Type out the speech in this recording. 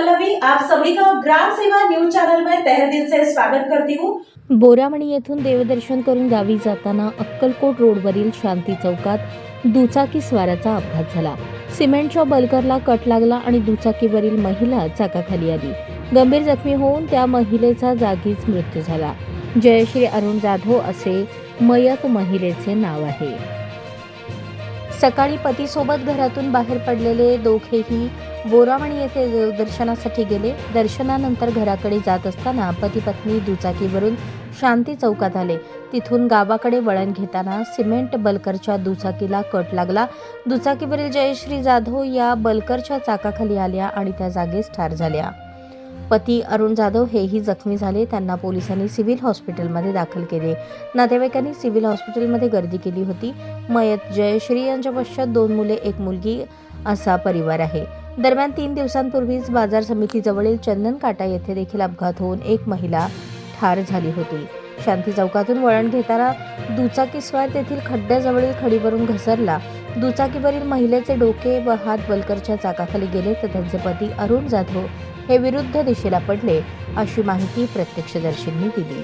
पल्लवी आप सभी का ग्राम सेवा न्यूज चैनल में तहे दिल से स्वागत करती हूँ। बोरामणी येथून देवदर्शन करून गावी जाताना अक्कलकोट रोडवरील शांती चौकात दुचाकी स्वाराचा अपघात झाला. सिमेंटच्या बल्करला कट लागला आणि दुचाकीवरील महिला चाकाखाली आली. गंभीर जखमी होऊन त्या महिलेचा जागीच मृत्यू झाला. जयश्री अरुण जाधव असे मयत महिलेचे नाव आहे. सकाळी पतीसोबत घरातून बाहेर पडलेले दोघेही बोरावणी येथे देवदर्शनासाठी गेले. दर्शनानंतर घराकडे जात असताना पती पत्नी दुचाकीवरून शांती चौकात आले. तिथून गावाकडे वळण घेताना सिमेंट बलकरच्या दुचाकीला कट लागला. दुचाकीवरील जयश्री जाधव या बलकरच्या चाकाखाली आल्या आणि त्या जागेस ठार झाल्या. पती अरुण जाधव हेही जखमी झाले. त्यांना पोलिसांनी सिव्हिल हॉस्पिटलमध्ये दाखल केले. नातेवाईकांनी सिव्हिल हॉस्पिटलमध्ये गर्दी केली होती. मयत जयश्री यांच्या पश्चात दोन मुले एक मुलगी असा परिवार आहे. दरम्यान तीन दिवसांपूर्वीच बाजार समितीजवळील चंदन काटा येथे देखील अपघात होऊन एक महिला ठार झाली होती. शांती चौकातून वळण घेताना दुचाकीस्वार तेथील खड्ड्याजवळील खडीवरून घसरला. दुचाकीवरील महिलेचे डोके व हात बलकरच्या चाकाखाली गेले तर त्यांचे पती अरुण जाधव हे विरुद्ध दिशेला पडले अशी माहिती प्रत्यक्षदर्शींनी दिली.